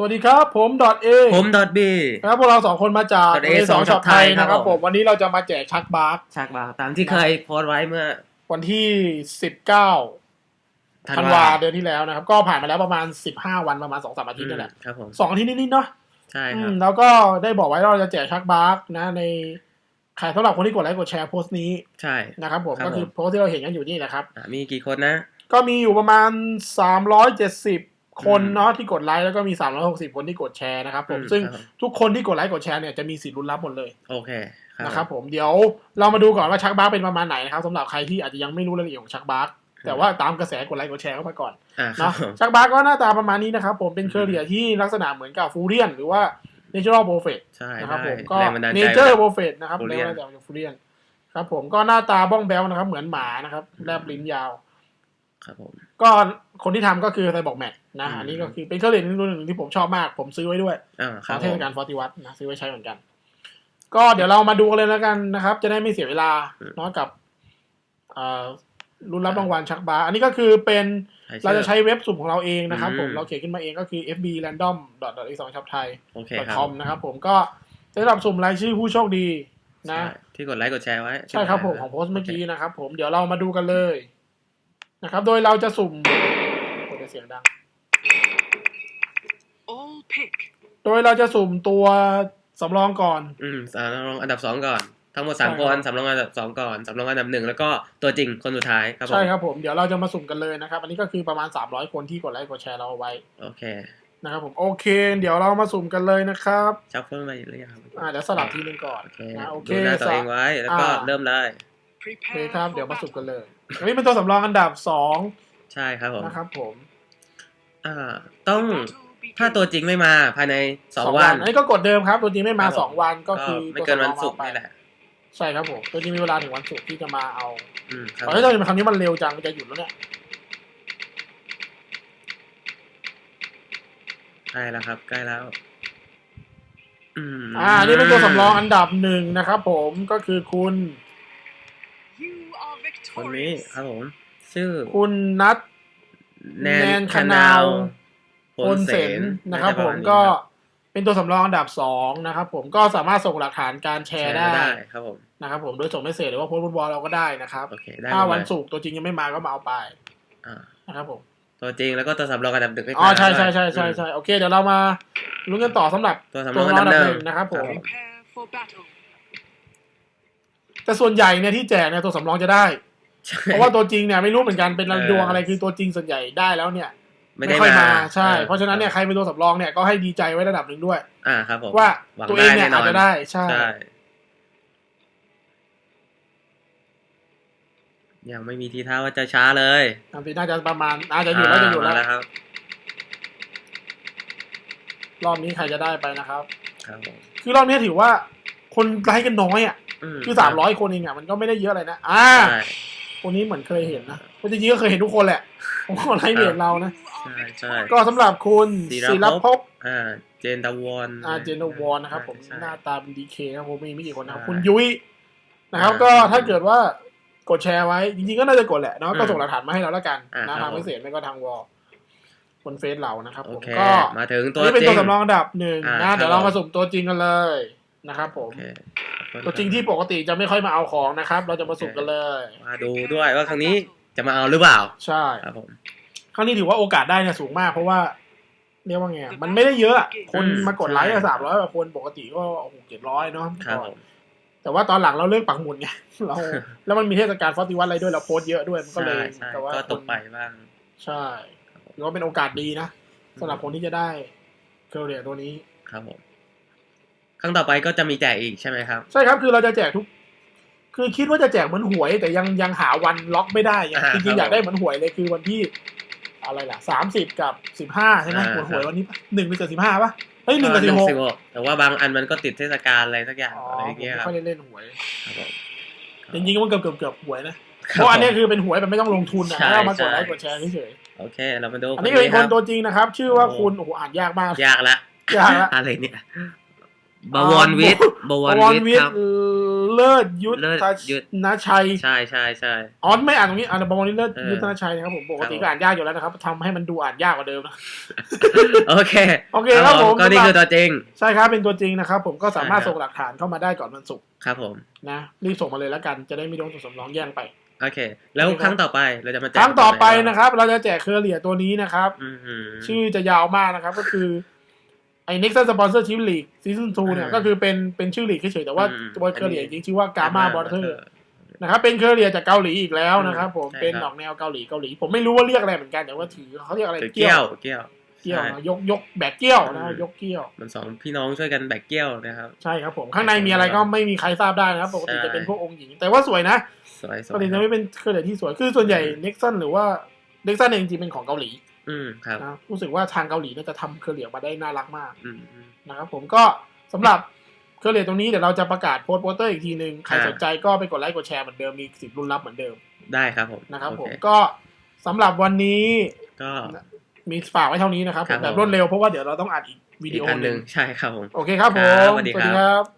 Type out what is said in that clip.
สวัสดีครับ ผมดอทเอผมดอทบีนะครับพวกเราสองคนมาจาก .A สองช็อปไทยครับนะครับผมผมวันนี้เราจะมาแจกชักบาร์กชักบาตามที่เคยโพสต์ไว้เมื่อ วันที่สิบเก้าธันวาเดือนที่แล้วนะครับ ก็ผ่านมาแล้วประมาณสิบห้าวันประมาณสองสามอาทิตย์นั่นแหละครับผมสองอาทิตย์นิดๆเนาะใช่อืครับมแล้วก็ได้บอกไว้ว่าเราจะแจกชักบาร์กนะในใครสำหรับคนที่กดไลค์กดแชร์โพสต์นี้ใช่นะครับผมครับก็คือผมโพสต์ที่เราเห็นกันอยู่นี่นะครับอะมีกี่คนนะ ก็มีอยู่ประมาณสามร้อยเจ็ดสิบ คนอืมเนาะที่กดไลค์แล้วก็มีสามร้อยหกสิบคนที่กดแชร์นะครับผมอืมซึ่งครับทุกคนที่กดไลค์กดแชร์เนี่ยจะมีสิทธิ์ลุ้นรับหมดเลยโอเคนะครับผมเดี๋ยวเรามาดูก่อนว่าชักบาร์กเป็นประมาณไหนนะครับสำหรับใครที่อาจจะยังไม่รู้รายละเอียดของชักบาร์กแต่ว่าตามกระแสกดไลค์กดแชร์เข้ามาก่อนอ่าครับเนาะผมชักบาร์กก็หน้าตาประมาณนี้นะครับผมเป็นเคอร์เรียที่ลักษณะเหมือนกับฟูเรียนหรือว่า natural p r o p h e t ใช่นะครับได้ผมก็แรงบันดาลใจ nature p r o p h e t นะครับฟูแรเรีงยนบันดาลใจจากฟูเรียนครับผมก็หน้าตาบ้องแบ้วนะครับเหมือนหมานะครับแลบลิ้นยาว ครับผมก็ คนที่ทำก็คือไซบอกแม็กนะอืมอันนี้ก็คือเป็นเคอร์เรียนรุ่นหนึ่งที่ผมชอบมาก ผมซื้อไว้ด้วยอ่าขครัอบงผเทศมกาลฟอร์ติวัตนะซื้อไว้ใช้เหมือนกัน ก็เดี๋ยวเรามาดูกันเลยแล้วกันนะครับ จะได้ไม่เสียเวลาอืมเนาะกับเอ่อรุ่นรับรางวัลชักบาร์อันนี้ก็คือเป็นใคชื่อเราจะใช้เว็บสุ่มของเราเองนะครับอืมผมเราเขียนขึ้นมาเองก็คือ fb random x 2 shop thai โอเคครับ com นะครับผมก็จะได้รับสุ่มรายชื่อผู้โชคดีนะใช่ที่กดไลค์กดแชร์ไว้ ใช่ครับผมของโพสต์เมื่อกี้นะครับผมเดี๋ยวเรามาดูกันเลยนะครับ โดยเราจะสุ่มโอ้ เดี๋ยวเสียงดัง All pick. โดยเราจะสุ่มตัวสำรองก่อน อืมสำรองอันดับสองก่อน ทั้งหมดสามใช่คครับนสำรองอันดับสองก่อนสำรองอันดับหนึ่งแล้วก็ตัวจริงคนสุดท้ายครับผมใช่ครับผมเดี๋ยวเราจะมาสุ่มกันเลยนะครับ อันนี้ก็คือประมาณ 300 คนที่กดไลค์กดแชร์เราเอาไว้โอเคนะครับผมโอเคเเดี๋ยวเรามาสุ่มกันเลยนะครับชักเพิ่มไปหรือยังครับอ่าเดี๋ยวสลับทีนึงก่อน โอเคนะโอเคดูหน้าตัวเองไว้แล้วก็อ่า เริ่มได้โอ Prepare เคครับ for เดี๋ยวมาสุ่ม battle. กันเลยอันนี้เป็นตัวสำรองอันดับสองใช่ครับผมนะครับผม อ่า ต้อง Battle ถ้า begins. ตัวจริงไม่มาภายในสองวันอันนี้ก็กดเดิมครับ ตัวจริงไม่มาครับผมสองวันก็คือไม่เกินวันตัวำรองศุกร์มานี่แหละใช่ครับผมตัวจริงมีเวลาถึงวันศุกร์ที่จะมาเอาอืมครับเฮ้ยทำไมคำนี้มันเร็วจังมันจะหยุดแล้วเนี่ยใกล้แล้วครับใกล้แล้วอืมอ่าอันนี่เป็นตัวสำรองอันดับหนึ่งนะครับผมก็คือคุณ You are คนนี้ victorious. ครับผม ชื่อคุณนัท แนแนนนคาคานานาววพพลลเสเสนนนะครับผมาจก็ปะาณนี้เป็นตัวสำรองอันดับสองนะครับผมก็สามารถส่งหลักฐานการแชครับร์แชได้ร์ได้ครับผมนะครับผมโดยส่งเมสเซจหรือว่าโพสต์ฟุตบอลเราก็ได้นะครับโอเคได้ถ้าหมดวันเลยศุกร์ตัวจริงยังไม่มาก็มาเอาไปอ่านะครับผมตัวจริงแล้วก็ตัวสำรองอันดับหนึ่งไม่อ๋อมาใช่ด้วยใช่ใช่ใช่อืมใช่โอเคเดี๋ยวเรามาลุ้นกันต่อสำหรับตัวสำรตัอวงสำรอัอนงอันดัดับบหหนึ่นึ่งงนะครับผม Prepare for battle. แต่ส่วนใหญ่เนี่ยที่แจกเนี่ยตัวสำรองจะได้ใช่ เพราะว่าตัวจริงเนี่ยไม่รู้เหมือนกันเป็นเออดวงอะไรคือตัวจริงส่วนใหญ่ได้แล้วเนี่ย ไม่ได้ค่อยมาใช่ออเพราะฉะนั้นเนี่ยใครเป็นตัวสำรองเนี่ยก็ให้ดีใจไว้ระดับหนึ่งด้วย อ่าครับผมว่าหวังตัวเองเนี่ยได้แน่นอนอาจจะได้ใช่ใช่ยังไม่มีทีท่าว่าจะช้าเลยตามทีน่าจะประมาณอาจจะหยุดแล้วจะหยุดอ่าแล้วมาครับ รอบนี้ใครจะได้ไปนะครับ ครับผมคือรอบนี้ถือว่าคนไลค์กันน้อยอะมคือสามร้อยคนเองอะมันก็ไม่ได้เยอะอะไรนะ อ่าใช่ คนนี้เหมือนเคยเห็นนะเพราะจริงๆก็เคยเห็นทุกคนแหละผมก็ไลค์เพจเรานะ You ใช่ are ใช่ victorious. ก็สำหรับคุณศิศิรรภภพพอ่าเจนตะวอนอาเจนวอนนะครับผมใช่หน้าตาเป็นดีเคครับผมมีไม่กี่คนนะครับใช่คุณยุ้ยนะครับอ่าก็ถ้าเกิดว่ากดแชร์ไว้ จริงๆก็น่าจะกดแหละเนาะก็อืมส่งหลักฐานมาให้เราแล้วกันอ่านะครับทางผมไม่เสียไม่ก็ทางวอลบนเฟซเรานะครับโอผมเคก็มาถึงตัวนี่เป็นจริตัวงสำรองอันดับหนึ่งอ่านะครับเดี๋ยวเราผมมาสุ่มตัวจริงกันเลยนะครับผม โอเคขอบคุณตัวจริงที่ปกติจะไม่ค่อยมาเอาของนะครับ เราจะมาสุ่มกันเลย มาดูด้วยว่าครั้งนี้จะมาเอาหรือเปล่า ใช่ครับผมครั้งนี้ถือว่าโอกาสได้เนี่ยสูงมาก เพราะว่าเรียกว่าไงอะมันไม่ได้เยอะอะคนอืมมากดไลค์ใช่สามร้อยกว่าคนปกติก็หกเจ็ดร้อยเนาะครับผมแต่ว่าตอนหลังเราเลิกปักหมุดไงเรา แล้วมันมีเทศกาลฟอสติวัลอะไรด้วยเราโพสต์เยอะด้วยมันก็ใช่เลยใช่แต่ว่าก็ตกคนไปบ้างใช่ถือว่าเป็นโอกาสดีนะสำหรับคนที่จะได้เคอร์เรียตัวนี้ครับผม ครั้งต่อไปก็จะมีแจกอีกใช่ไหมครับ ใช่ครับคือเราจะแจกทุก คือคิดว่าจะแจกเหมือนหวย แต่ยังยังหาวันล็อกไม่ได้ไงอ่าจครัริงบๆอยากได้เหมือนหวยเลยคือวันที่ อะไรล่ะสามสิบกับสิบห้าใช่ไหมอ่าหวยหวยครับ วันนี้ปะหนึ่งหรือกับสิบห้าปะเฮ้ยหนึ่งกับเอสิอบหกสิบหกแต่ว่าบางอันมันก็ติดเทศกาลอะไรสักอย่างอ๋ออะไรผมเงี้ยไม่ครับค่อยได้เล่นหวยครับผม จริงๆมันเกือบเกือบเกือบหวยนะเพราะอันเนี้ยคือเป็นหวยแบบไม่ต้องลงทุนนะใช่แล้วเรามากดใช่ไลค์กดแชร์เฉยโอเค เรามาดูๆอันนี้เป็นคนตัวจริงนะครับ ชื่อว่าโอ้คุณโอ้โหอ่านยากมาก ยากละยากละ อะไรเนี่ย บวรวิทย์บวรบวรวิวิททย์ครับย์เลิศยุทเลิศธยุทธนาชัย ใช่ใช่ใช่อ๋อไม่อ่านตรงนี้อ่านบวรเลิศเออยุทธนาชัยนะครับผมปกติครับผมก็อ่านยากอยู่แล้วนะครับทำให้มันดูอ่านยากกว่าเดิมนะโอเคโอเคครับผมก็นี่คือตัวจริง ใช่ครับเป็นตัวจริงนะครับ ผมก็สามารถใช่ครับส่งหลักฐานเข้ามาได้ก่อนวันศุกร์ครับผมนะรีบส่งมาเลยแล้วกันจะได้ไม่โดนถูกสำรองแย่งไปโอเค แล้วครั้งต่อไปเราจะมาแจคกรั้งต่อไปตัวหนะครับ เราจะแจกเครือเหรียญตัวนี้นะครับอือหือชื่อจะยาวมากนะครับ ก็คือ ไอ้ Nexus Sponsorship League Season 2เนี่ยอ่าก็คือเป็นเป็นชื่อลีกเฉยๆแต่ว่าอืมตัวเครือเหรียญอันจนี้ริงๆชื่อว่า Gamma Border นะครับเป็นเครือเหรียญจากเกาหลีอีกแล้วนะครับผมใช่เป็นครับออกแนวเกาหลีเกาหลี ผมไม่รู้ว่าเรียกอะไรเหมือนกันแต่ว่าถือเขาเรียกอะไรถือเกี้ยวเกี้ยวเกี้ยวใช่นะยกยกแบกเกี้ยวนะอืมยกเกี้ยว มันสองพี่น้องช่วยกันแบกเกี้ยวนะครับใช่ครับผมข้างในมีอะไรก็ไม่มีใครทราบได้นะครับปกติใช่จะเป็นพวกองค์หญิง แต่ว่าสวยนะสวยสปวกยติจะไม่เป็นเครือเหรียญที่สวยคือส่วนใหญ่ Nexus หรือว่า Nexus เองจริงๆเป็นของเกาหลี อืมครับนะรู้สึกว่าทางเกาหลีเนี่ยจะทำเครือเหรียญมาได้น่ารักมากอืมอืม นะครับผมก็สำหรับเครือเหรียญตรงนี้เดี๋ยวเราจะประกาศโพสต์โปสเตอร์อีกทีหนึ่งใครอ่า สนใจก็ไปกดไลค์กดแชร์เหมือนเดิมมีสิทธิ์รุ่นรับเหมือนเดิมได้ครับผมนะครับโอผมเคก็สำหรับวันนี้ก็ มีฝากไว้เท่านี้นะครับครับแบบผม รวดเร็วเพราะว่าเดี๋ยวเราต้องอัดอีกวิดีอีกโออันหหนึ่นึ่งงใช่ครับผม โอเคครับผครับมสวัสดีครับครับ